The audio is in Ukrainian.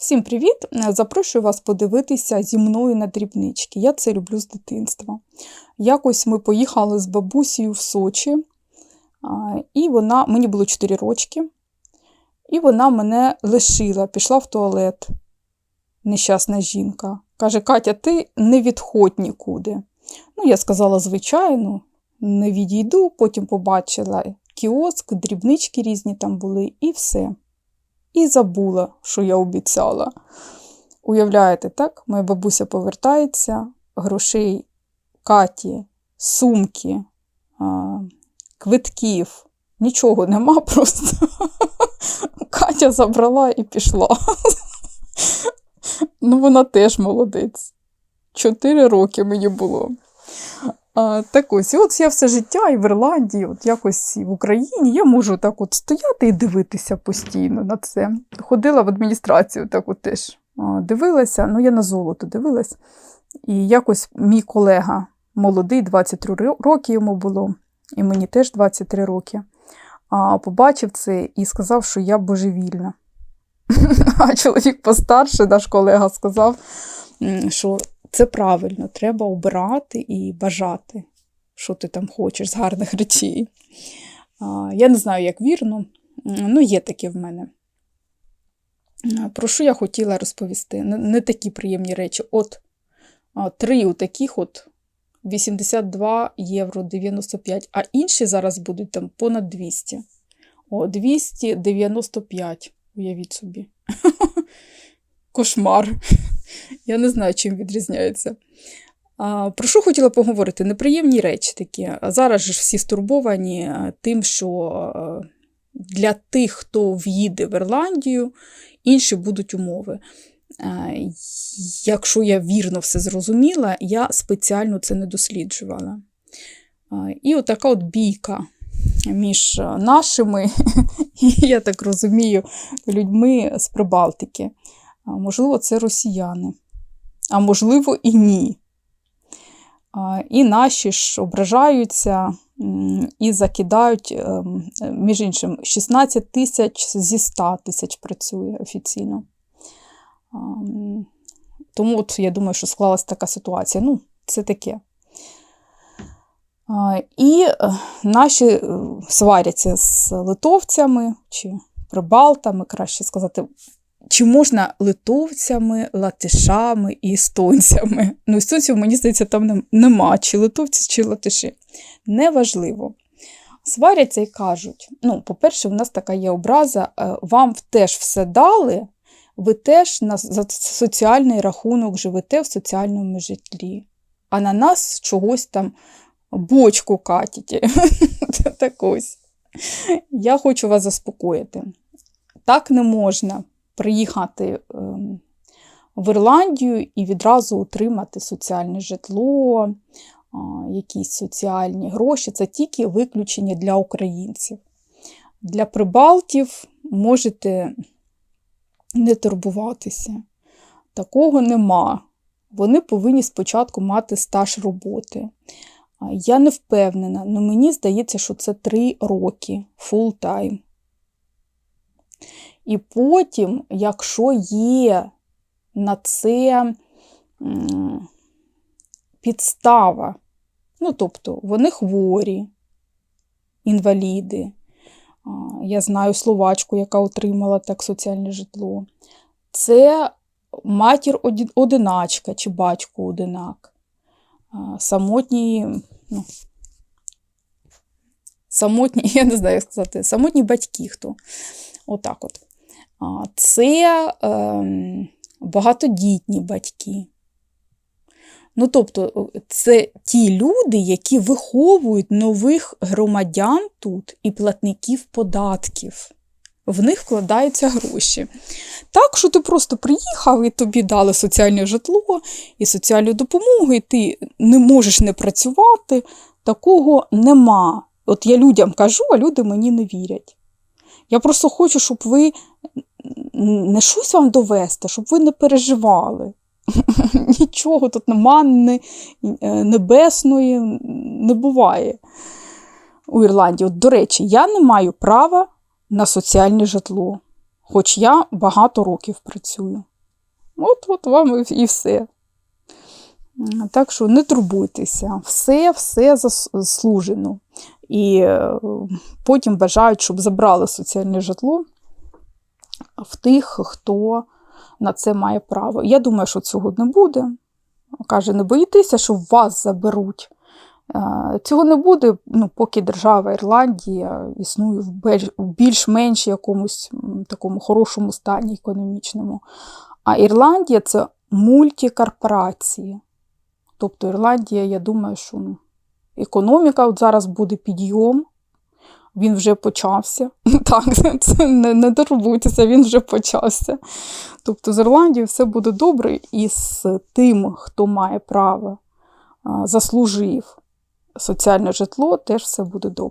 Всім привіт! Запрошую вас подивитися зі мною на дрібнички. Я це люблю з дитинства. Якось ми поїхали з бабусею в Сочі, і вона, мені було 4 рочки, і вона мене лишила, пішла в туалет. Нещасна жінка. Каже: Катя, ти не відходь нікуди. Ну, я сказала, звичайно, не відійду, потім побачила кіоск, дрібнички різні там були, і все. І забула, що я обіцяла. Уявляєте, так? Моя бабуся повертається, грошей Каті, сумки, квитків, нічого нема просто. Катя забрала і пішла. Ну, вона теж молодець. Чотири роки мені було. А, так ось, і от я все життя і в Ірландії, от якось і в Україні, я можу так от стояти і дивитися постійно на це. Ходила в адміністрацію, так от теж дивилася, ну я на золото дивилась. І якось мій колега молодий, 23 роки йому було, і мені теж 23 роки, а, побачив це і сказав, що я божевільна. А чоловік постарший, наш колега, сказав, що це правильно, треба обирати і бажати, що ти там хочеш з гарних речей. Я не знаю, як вірно, м, ну є таке в мене. Про що я хотіла розповісти? Не такі приємні речі. От три у таких от 82 євро 95, а інші зараз будуть там понад 200. О, 295, уявіть собі. Кошмар. Я не знаю, чим відрізняється. Про що хотіла поговорити? Неприємні речі такі. Зараз ж всі стурбовані тим, що для тих, хто в'їде в Ірландію, інші будуть умови. Якщо я вірно все зрозуміла, я спеціально це не досліджувала. І отака от бійка між нашими, я так розумію, людьми з Прибалтики. Можливо, це росіяни, а можливо, і ні. І наші ж ображаються і закидають, ем, між іншим, 16 тисяч зі 100 тисяч працює офіційно. Тому от я думаю, що склалася така ситуація. Ну, це таке. І е, наші е, сваряться з литовцями чи прибалтами, краще сказати, чи можна литовцями, латишами і естонцями. Ну, естонців, мені здається, там нем- нема, чи литовці, чи латиші. Неважливо. Сваряться і кажуть: ну, по-перше, в нас така є образа, е, вам теж все дали, ви теж на за соціальний рахунок живете в соціальному житлі, а на нас чогось там бочку катите. Так ось. Я хочу вас заспокоїти. Так не можна приїхати ем, в Ірландію і відразу отримати соціальне житло, якісь соціальні гроші. Це тільки виключення для українців. Для прибалтів можете не турбуватися. Такого нема. Вони повинні спочатку мати стаж роботи. Я не впевнена, але мені здається, що це 3 роки full time. І потім, якщо є на це підстава, ну, тобто вони хворі, інваліди, я знаю словачку, яка отримала так соціальне житло, це матір одиначка чи батько одинак, самотні, ну, самотні, я не знаю, як сказати, самотні батьки хто. Отак от. Це ем, багатодітні батьки. Ну, тобто, це ті люди, які виховують нових громадян тут і платників податків. В них вкладаються гроші. Так, що ти просто приїхав і тобі дали соціальне житло і соціальну допомогу, і ти не можеш не працювати. Такого нема. От я людям кажу, а люди мені не вірять. Я просто хочу, щоб ви не щось вам довести, щоб ви не переживали. Нічого тут манни е, небесної не буває у Ірландії. От, до речі, я не маю права на соціальне житло, хоч я багато років працюю. От, от вам і і все. Так що не турбуйтеся, все, все заслужено. І е, потім бажають, щоб забрали соціальне житло в тих, хто на це має право. Я думаю, що цього не буде. Каже, не боїтеся, що вас заберуть. Е, Цього не буде, ну, поки держава Ірландія існує в більш-менш якомусь такому хорошому стані економічному. А Ірландія це мультикорпорації. Тобто Ірландія, я думаю, що ну, економіка от зараз буде підйом. Він вже почався. Так, це не, не турбуйтеся, він вже почався. Тобто з Ірландією все буде добре, і з тим, хто має право, заслужив соціальне житло, теж все буде добре.